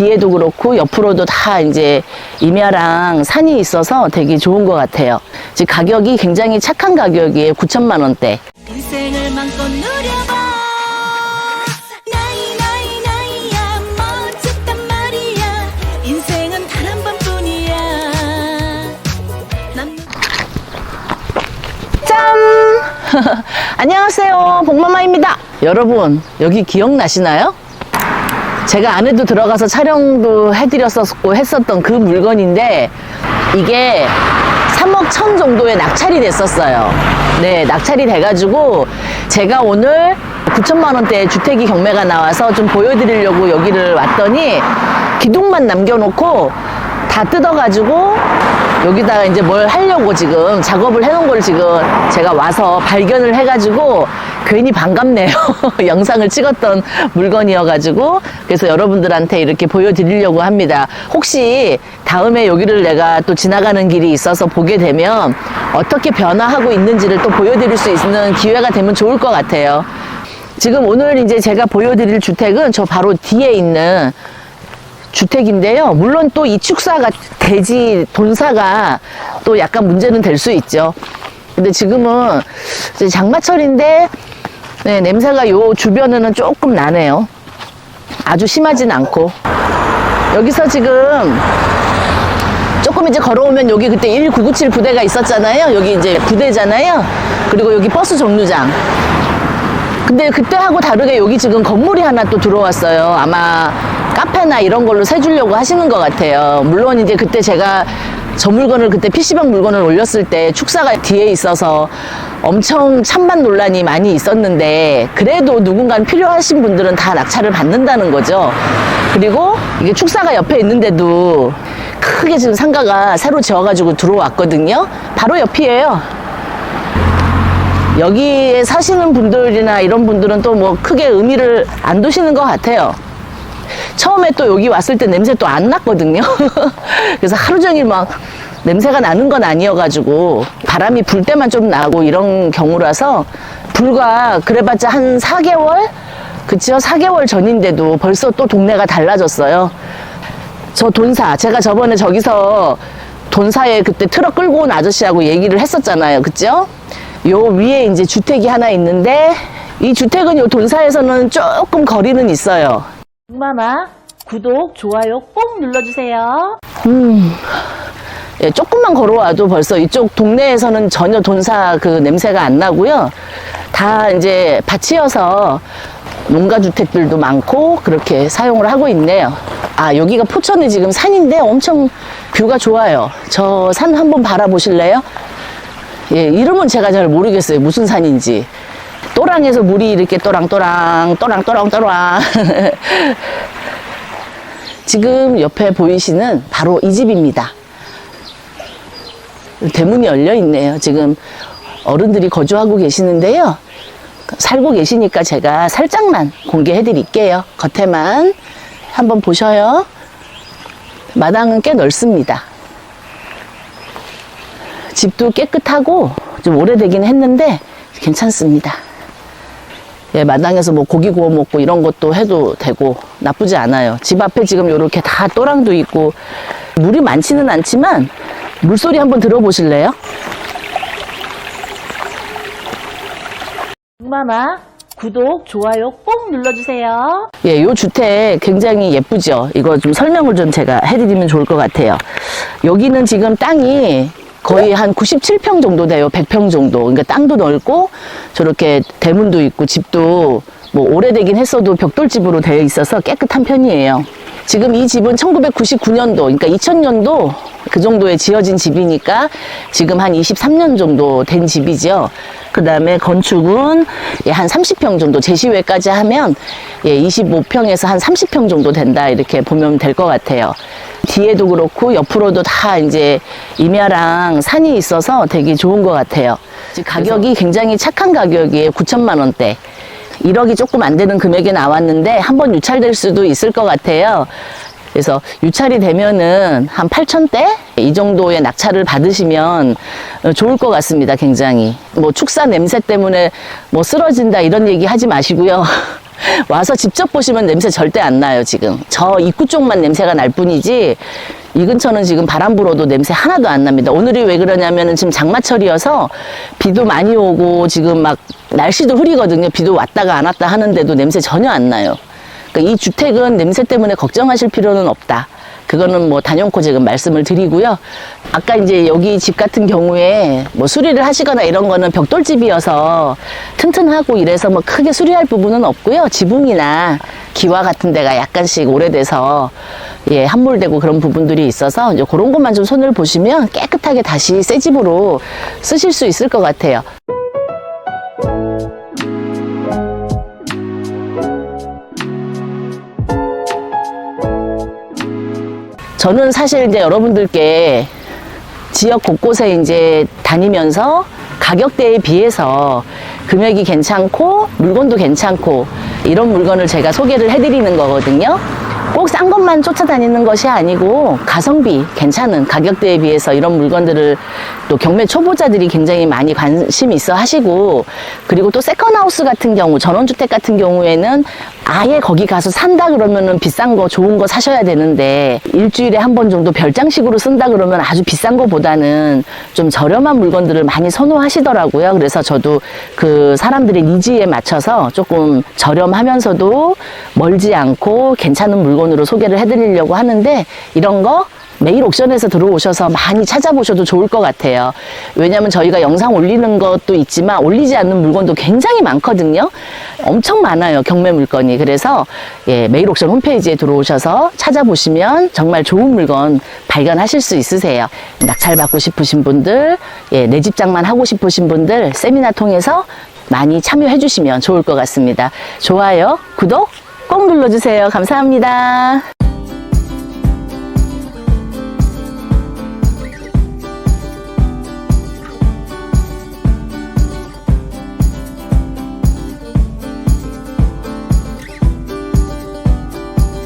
뒤에도 그렇고 옆으로도 다 이제 임야랑 산이 있어서 되게 좋은 것 같아요. 지금 가격이 굉장히 착한 가격이에요. 9천만 원대. 인생을 마음껏 누려봐 나이 나이 나이야 멋졌단 말이야 인생은 단 한 번뿐이야 난 짠! 안녕하세요. 복마마입니다. 여러분, 여기 기억나시나요? 제가 안에도 들어가서 촬영도 해드렸었고 했었던 그 물건인데 이게 3억 천 정도에 낙찰이 됐었어요. 네, 낙찰이 돼가지고 제가 오늘 9천만 원대 주택이 경매가 나와서 좀 보여드리려고 여기를 왔더니 기둥만 남겨놓고 다 뜯어가지고 여기다가 이제 뭘 하려고 지금 작업을 해놓은 걸 지금 제가 와서 발견을 해가지고 괜히 반갑네요. 영상을 찍었던 물건이어가지고 그래서 여러분들한테 이렇게 보여드리려고 합니다. 혹시 다음에 여기를 내가 또 지나가는 길이 있어서 보게 되면 어떻게 변화하고 있는지를 또 보여드릴 수 있는 기회가 되면 좋을 것 같아요. 지금 오늘 이제 제가 보여드릴 주택은 저 바로 뒤에 있는 주택인데요. 물론 또 이 축사가 대지 돈사가 또 약간 문제는 될 수 있죠. 근데 지금은 장마철인데 네, 냄새가 요 주변에는 조금 나네요. 아주 심하진 않고 여기서 지금 조금 이제 걸어오면 여기 그때 1997 부대가 있었잖아요. 여기 이제 부대잖아요. 그리고 여기 버스 정류장. 근데 그때하고 다르게 여기 지금 건물이 하나 또 들어왔어요. 아마 카페나 이런 걸로 세주려고 하시는 것 같아요. 물론 이제 그때 제가 저 물건을 그때 PC방 물건을 올렸을 때 축사가 뒤에 있어서 엄청 찬반 논란이 많이 있었는데 그래도 누군가는 필요하신 분들은 다 낙찰을 받는다는 거죠. 그리고 이게 축사가 옆에 있는데도 크게 지금 상가가 새로 지어가지고 들어왔거든요. 바로 옆이에요. 여기에 사시는 분들이나 이런 분들은 또 뭐 크게 의미를 안 두시는 것 같아요. 처음에 또 여기 왔을 때 냄새 또 안 났거든요. 그래서 하루 종일 막 냄새가 나는 건 아니어가지고 바람이 불 때만 좀 나고 이런 경우라서 불과 그래봤자 한 4개월? 그치요? 4개월 전인데도 벌써 또 동네가 달라졌어요. 저 돈사, 제가 저번에 저기서 돈사에 그때 트럭 끌고 온 아저씨하고 얘기를 했었잖아요. 그죠? 요 위에 이제 주택이 하나 있는데 이 주택은 요 돈사에서는 조금 거리는 있어요. 마마 구독, 좋아요 꼭 눌러주세요. 음, 예, 조금만 걸어와도 벌써 이쪽 동네에서는 전혀 돈사 그 냄새가 안 나고요. 다 이제 밭이어서 농가주택들도 많고 그렇게 사용을 하고 있네요. 아, 여기가 포천이 지금 산인데 엄청 뷰가 좋아요. 저 산 한번 바라보실래요? 예, 이름은 제가 잘 모르겠어요. 무슨 산인지. 또랑에서 물이 이렇게 또랑또랑, 또랑또랑또랑. 지금 옆에 보이시는 바로 이 집입니다. 대문이 열려 있네요. 지금 어른들이 거주하고 계시는데요. 살고 계시니까 제가 살짝만 공개해 드릴게요. 겉에만 한번 보셔요. 마당은 꽤 넓습니다. 집도 깨끗하고 좀 오래되긴 했는데 괜찮습니다. 예, 마당에서 뭐 고기 구워 먹고 이런 것도 해도 되고 나쁘지 않아요. 집 앞에 지금 이렇게 다 또랑도 있고 물이 많지는 않지만 물소리 한번 들어보실래요? 마마 구독, 좋아요 꼭 눌러주세요. 예, 요 주택 굉장히 예쁘죠? 이거 좀 설명을 좀 제가 해드리면 좋을 것 같아요. 여기는 지금 땅이 거의 한 97평 정도 돼요. 100평 정도. 그러니까 땅도 넓고 저렇게 대문도 있고 집도 뭐 오래되긴 했어도 벽돌집으로 되어 있어서 깨끗한 편이에요. 지금 이 집은 1999년도, 그러니까 2000년도 그 정도에 지어진 집이니까 지금 한 23년 정도 된 집이죠. 그 다음에 건축은 예, 한 30평 정도, 제시외까지 하면 예, 25평에서 한 30평 정도 된다. 이렇게 보면 될 것 같아요. 뒤에도 그렇고 옆으로도 다 이제 임야랑 산이 있어서 되게 좋은 것 같아요. 가격이 굉장히 착한 가격이에요. 9천만 원대. 1억이 조금 안 되는 금액이 나왔는데 한번 유찰될 수도 있을 것 같아요. 그래서 유찰이 되면은 한 8천대 이 정도의 낙찰을 받으시면 어, 좋을 것 같습니다. 굉장히 뭐 축사 냄새 때문에 뭐 쓰러진다 이런 얘기 하지 마시고요. 와서 직접 보시면 냄새 절대 안 나요, 지금. 저 입구 쪽만 냄새가 날 뿐이지, 이 근처는 지금 바람 불어도 냄새 하나도 안 납니다. 오늘이 왜 그러냐면은 지금 장마철이어서 비도 많이 오고 지금 막 날씨도 흐리거든요. 비도 왔다가 안 왔다 하는데도 냄새 전혀 안 나요. 그러니까 이 주택은 냄새 때문에 걱정하실 필요는 없다. 그거는 뭐 단연코 지금 말씀을 드리고요. 아까 이제 여기 집 같은 경우에 뭐 수리를 하시거나 이런 거는 벽돌집이어서 튼튼하고 이래서 뭐 크게 수리할 부분은 없고요. 지붕이나 기와 같은 데가 약간씩 오래돼서 예, 함몰되고 그런 부분들이 있어서 이제 그런 것만 좀 손을 보시면 깨끗하게 다시 새 집으로 쓰실 수 있을 것 같아요. 저는 사실 이제 여러분들께 지역 곳곳에 이제 다니면서 가격대에 비해서 금액이 괜찮고 물건도 괜찮고 이런 물건을 제가 소개를 해드리는 거거든요. 꼭 싼 것만 쫓아다니는 것이 아니고 가성비 괜찮은 가격대에 비해서 이런 물건들을 또 경매 초보자들이 굉장히 많이 관심 있어 하시고 그리고 또 세컨하우스 같은 경우 전원주택 같은 경우에는 아예 거기 가서 산다 그러면은 비싼 거 좋은 거 사셔야 되는데 일주일에 한 번 정도 별장식으로 쓴다 그러면 아주 비싼 거보다는 좀 저렴한 물건들을 많이 선호하시더라고요. 그래서 저도 그 사람들의 니즈에 맞춰서 조금 저렴하면서도 멀지 않고 괜찮은 물건으로 소개를 해드리려고 하는데 이런 거 매일 옥션에서 들어오셔서 많이 찾아보셔도 좋을 것 같아요. 왜냐하면 저희가 영상 올리는 것도 있지만 올리지 않는 물건도 굉장히 많거든요. 엄청 많아요. 경매 물건이. 그래서 예, 매일 옥션 홈페이지에 들어오셔서 찾아보시면 정말 좋은 물건 발견하실 수 있으세요. 낙찰 받고 싶으신 분들, 예, 내 집장만 하고 싶으신 분들 세미나 통해서 많이 참여해 주시면 좋을 것 같습니다. 좋아요, 구독 꼭 눌러주세요. 감사합니다.